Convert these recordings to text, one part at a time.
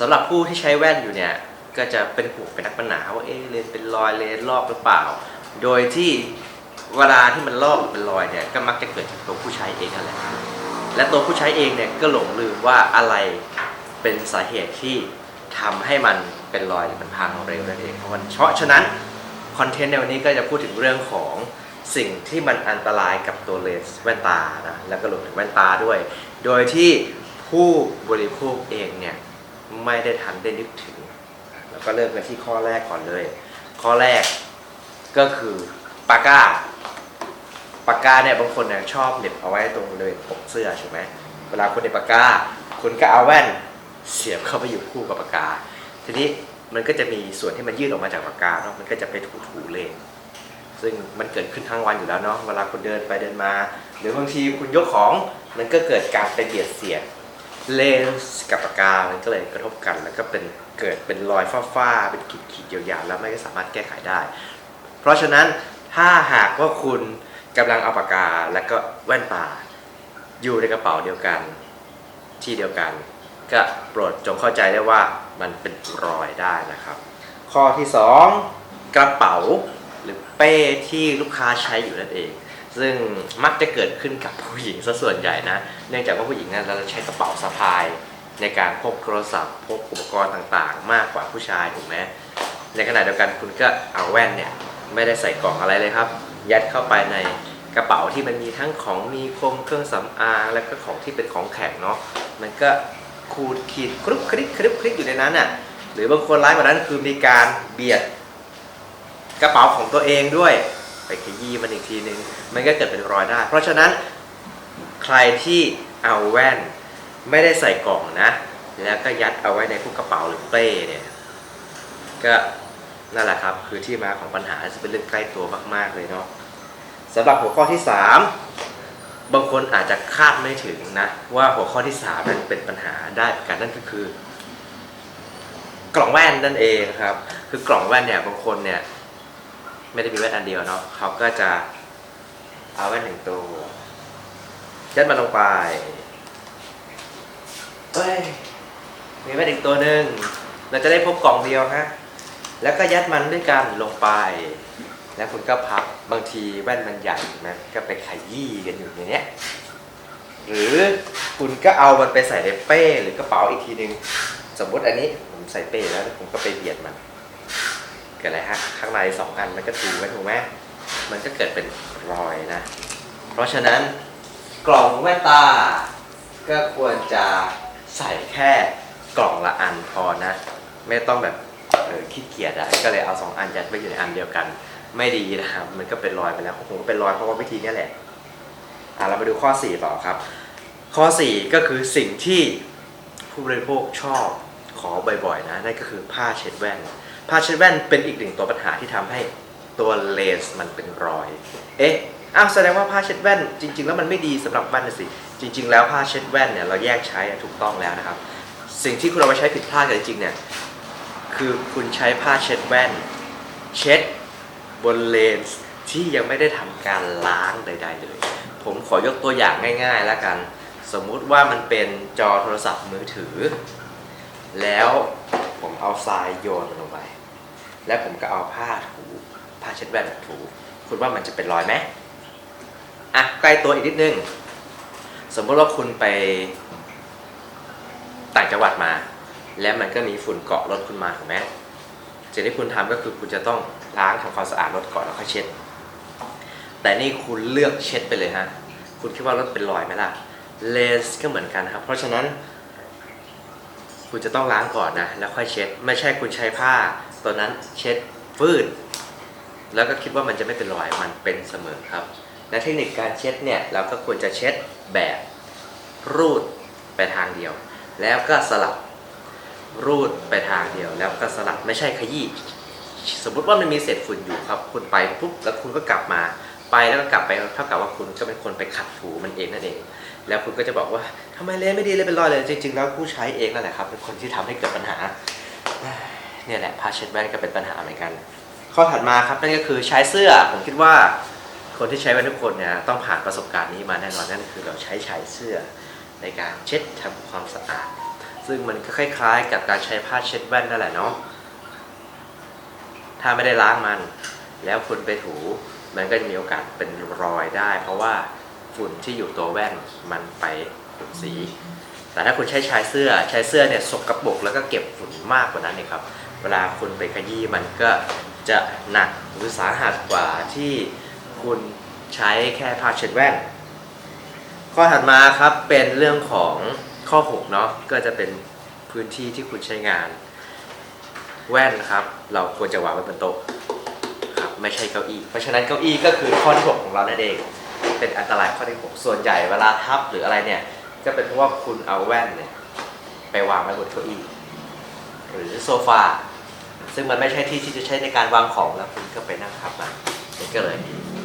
สำหรับผู้ที่ใช้แว่นอยู่เนี่ยก็จะเป็นห่วงเป็นนักปัญหาว่าเอ๊ะเลนเป็นรอยเลนลอกหรือเปล่า โดยที่เวลาที่มันลอกหรือเป็นรอยเนี่ยก็มักจะเกิดจากตัวผู้ใช้เองนั่นแหละและตัวผู้ใช้เองเนี่ยก็หลงลืมว่าอะไรเป็นสาเหตุที่ทำให้มันเป็นรอยหรือมันพังเร็วนั่นเองเพราะมันเพราะฉะนั้นคอนเทนต์ในวันนี้ก็จะพูดถึงเรื่องของสิ่งที่มันอันตรายกับตัวเลนส์แว่นตานะแล้วก็รวมถึงแว่นตาด้วย โดยที่ผู้บริโภคเองเนี่ย ไม่ได้ทันได้นึกถึง แล้วก็เริ่มกันที่ข้อแรกก่อนเลย ข้อแรกก็คือปากกาปากกาเนี่ยบางคนเนี่ยชอบเหน็บเอาไว้ตรงเลยปกเสื้อใช่ไหมเวลาคุณเหน็บปากกาคุณก็เอาแว่นเสียบเข้าไปอยู่คู่กับปากกา ทีนี้มันก็จะมีส่วนที่มันยื่นออกมาจากปากกาเนาะมันก็จะไปถูๆเลนซึ่งมันเกิดขึ้นทั้งวันอยู่แล้วเนาะเวลาคุณเดินไปเดินมา หรือบางทีคุณยกของมันก็เกิดการไปเบียดเสียด เลนส์กับปากกา มันก็เลยกระทบกัน แล้วก็เป็นเกิดเป็นรอยฝ้าๆเป็นขีดๆยาวๆแล้วไม่สามารถแก้ไขได้ เพราะฉะนั้นถ้าหากว่าคุณกำลังเอาปากกาและก็แว่นตาอยู่ในกระเป๋าเดียวกันที่เดียวกัน ก็โปรดจงเข้าใจได้ว่ามันเป็นรอยได้นะครับ ข้อที่ 2 กระเป๋าหรือเป้ที่ลูกค้าใช้อยู่นั่นเอง ซึ่งมักจะเกิดขึ้นกับผู้หญิงซะส่วนใหญ่นะ เนื่องจากว่าผู้หญิงนั้นเราจะใช้กระเป๋าสะพาย ในการพกโทรศัพท์พกอุปกรณ์ต่างๆ มากกว่าผู้ชายถูกไหมในขณะเดียวกันคุณก็เอาแว่นเนี่ยไม่ได้ใส่กล่องอะไรเลยครับ ยัดเข้าไปในกระเป๋าที่มันมีทั้งของมีคมเครื่องสำอางแล้วก็ของที่เป็นของแข็งเนาะมันก็ขูดขีดครุบคลิกคลิบคลิกอยู่ในนั้นน่ะหรือบางคนร้ายกว่านั้นคือมีการเบียดกระเป๋าของตัวเองด้วย ไปขยี้มันอีกทีนึง มันก็เกิดเป็นรอยได้ เพราะฉะนั้นใครที่เอาแว่นไม่ได้ใส่กล่องนะ แล้วก็ยัดเอาไว้ในพวกกระเป๋าหรือเป้เนี่ยก็นั่นแหละครับ คือที่มาของปัญหาจะเป็นเรื่องใกล้ตัวมาก ๆ เลยเนาะสำหรับหัวข้อที่ 3 บางคนอาจจะคาดไม่ถึงนะ ว่าหัวข้อที่3นั้นเป็นปัญหาได้เหมือนกันนั่นก็คือ กล่องแว่นนั่นเองครับ คือกล่องแว่นเนี่ยบางคนเนี่ย ไม่ได้มีแว่นอันเดียวเนาะเขาก็จะเอาแว่นหนึ่งตัวยัดมันลงไปเฮ้ยมีแว่นอีกตัวหนึ่งเราจะได้พบกล่องเดียวฮะแล้วก็ยัดมันด้วยกันลงไป แล้วคุณก็พับบางทีแว่นมันใหญ่นะก็ไปขยี้กันอยู่ในเนี้ยหรือคุณก็เอามันไปใส่ในเป้หรือกระเป๋าอีกทีหนึ่งสมมติอันนี้ผมใส่เป้แล้วผมก็ไปเบียดมัน เกิดอะไรฮะข้างในสองอันมันก็ถูกันถูกไหมมันก็เกิดเป็นรอยนะ เพราะฉะนั้นกล่องแว่นตา ก็ควรจะใส่แค่กล่องละอันพอนะ ไม่ต้องแบบเออขี้เกียจอะก็เลยเอาสองอันยัดไว้อยู่ในอันเดียวกัน ไม่ดีนะครับ มันก็เป็นรอยไปแล้วผมก็เป็นรอยเพราะว่าวิธีนี้แหละอะเรามาดูข้อ 4 ต่อครับ ข้อ 4 ก็คือสิ่งที่ผู้บริโภคชอบขอบ่อยๆนะนั่นก็คือผ้าเช็ดแว่น ผ้าเช็ดแว่นเป็นอีกหนึ่งตัวปัญหาที่ทำให้ตัวเลนส์มันเป็นรอย เอ๊ะอ้าวแสดงว่าผ้าเช็ดแว่น จริง ๆ แล้วมันไม่ดีสำหรับแว่นนะสิ จริง ๆ แล้วผ้าเช็ดแว่นเนี่ยเราแยกใช้ถูกต้องแล้วนะครับ สิ่งที่คุณเอาไปใช้ผิดพลาดกันจริงๆเนี่ยคือคุณใช้ผ้าเช็ดแว่น เช็ดบนเลนส์ที่ยังไม่ได้ทำการล้างใด ๆ เลย ผมขอยกตัวอย่างง่าย ๆ แล้วกัน สมมุติว่ามันเป็นจอโทรศัพท์มือถือ แล้วผมเอาทรายโยนลงไป แล้วผมก็เอาผ้าถูผ้าเช็ดแว่นถูคุณว่ามันจะเป็นรอยไหมอะใกล้ตัวอีกนิดนึง สมมติว่าคุณไปต่างจังหวัดมา แล้วมันก็มีฝุ่นเกาะรถคุณมาถูกไหมสิ่งที่คุณทำก็คือคุณจะต้องล้างทำความสะอาดรถก่อนแล้วค่อยเช็ด แต่นี่คุณเลือกเช็ดไปเลยฮะ คุณคิดว่ารถเป็นรอยไหมล่ะ เลนส์ก็เหมือนกันนะครับ เพราะฉะนั้น คุณจะต้องล้างก่อนนะ แล้วค่อยเช็ด ไม่ใช่คุณใช้ผ้า ตัวนั้นเช็ดฟืดแล้วก็คิดว่ามันจะไม่เป็นรอยมันเป็นเสมอครับ และเทคนิคการเช็ดเนี่ยเราก็ควรจะเช็ดแบบรูดไปทางเดียว แล้วก็สลับรูดไปทางเดียว แล้วก็สลับไม่ใช่ขยี้สมมุติว่ามันมีเศษฝุ่นอยู่ครับ คุณไปปุ๊บแล้วคุณก็กลับมาไปแล้วก็กลับไปเท่ากับว่าคุณก็เป็นคนไปขัดถูมันเองนั่นเอง แล้วคุณก็จะบอกว่าทำไมเลนไม่ดีเลยเป็นรอยเลยจริงๆแล้วผู้ใช้เองนั่นแหละครับเป็นคนที่ทำให้เกิดปัญหา เนี่ยแหละผ้าเช็ดแว่นก็เป็นปัญหาเหมือนกัน ข้อถัดมาครับนั่นก็คือใช้เสื้อผมคิดว่า คนที่ใช้แว่นทุกคนเนี่ยต้องผ่านประสบการณ์นี้มาแน่นอนนั่นคือเราใช้ใช้เสื้อในการเช็ดทำความสะอาด ซึ่งมันก็คล้าย ๆ กับการใช้ผ้าเช็ดแว่นนั่นแหละเนาะถ้าไม่ได้ล้างมัน แล้วคุณไปถู มันก็จะมีโอกาสเป็นรอยได้ เพราะว่าฝุ่นที่อยู่ตัวแว่นมันไปขุดสี แต่ถ้าคุณใช้ชายเสื้อชายเสื้อเนี่ยสกรปรกแล้วก็เก็บฝุ่นมากกว่านั้นเองครับ เวลาคุณไปขยี้มันก็จะหนักหรือสาหัสกว่าที่คุณใช้แค่ผ้าเช็ดแว่น ข้อถัดมาครับเป็นเรื่องของข้อ6เนาะก็จะเป็นพื้นที่ที่คุณใช้งาน แว่นครับ เราควรจะวางไว้บนโต๊ะครับไม่ใช่เก้าอี้เพราะฉะนั้นเก้าอี้ก็คือข้อที่6ของเรานั่นเอง เป็นอันตรายข้อที่6ส่วนใหญ่เวลาทับหรืออะไรเนี่ยก็เป็นเพราะว่าคุณเอาแว่นเนี่ยไปวางไว้บนเก้าอี้หรือโซฟา ซึ่งมันไม่ใช่ที่ที่จะใช้ในการวางของแล้วคุณก็ไปนั่งทับมันมันก็เลย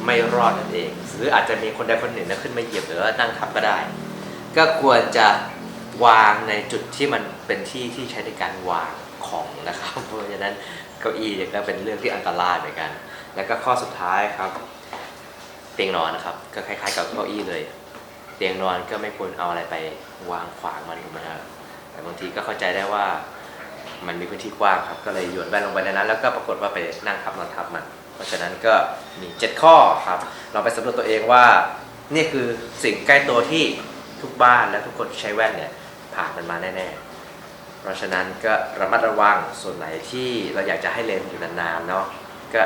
ไม่รอดนั่นเอง หรืออาจจะมีคนใดคนหนึ่งนะขึ้นมาเหยียบหรือว่านั่งทับก็ได้ ก็ควรจะวางในจุดที่มันเป็นที่ที่ใช้ในการวางของนะครับ เพราะฉะนั้นเก้าอี้ก็เป็นเรื่องที่อันตรายเหมือนกัน แล้วก็ข้อสุดท้ายครับ เตียงนอนนะครับ ก็คล้ายๆ กับเก้าอี้เลย เตียงนอนก็ไม่ควรเอาอะไรไปวางขวางมันถูกไหมครับแต่บางทีก็เข้าใจได้ว่า มันมีพื้นที่กว้างครับ ก็เลยโยนแว่นลงไปในนั้น แล้วก็ปรากฏว่าไปนั่งทับนอนทับมัน เพราะฉะนั้นก็มี 7 ข้อครับเราไปสำรวจตัวเองว่า นี่คือสิ่งใกล้ตัวที่ทุกบ้านและทุกคนที่ใช้แว่นเนี่ยผ่านมันมาแน่ๆ เพราะฉะนั้นก็ระมัดระวังส่วนไหนที่เราอยากจะให้เลนส์อยู่นานๆเนาะก็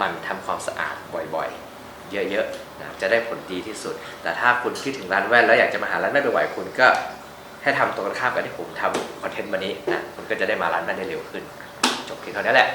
มันทำความสะอาดบ่อยๆ เยอะๆนะจะได้ผลดีที่สุด แต่ถ้าคุณคิดถึงร้านแว่นแล้วอยากจะมาหาร้านแว่นบ่อยๆคุณก็ ให้ทำตรงกันข้ามกับที่ผมทำคอนเทนต์วันนี้นะคุณก็จะได้มาร้านแว่นได้เร็วขึ้น จบที่เท่านี้แหละ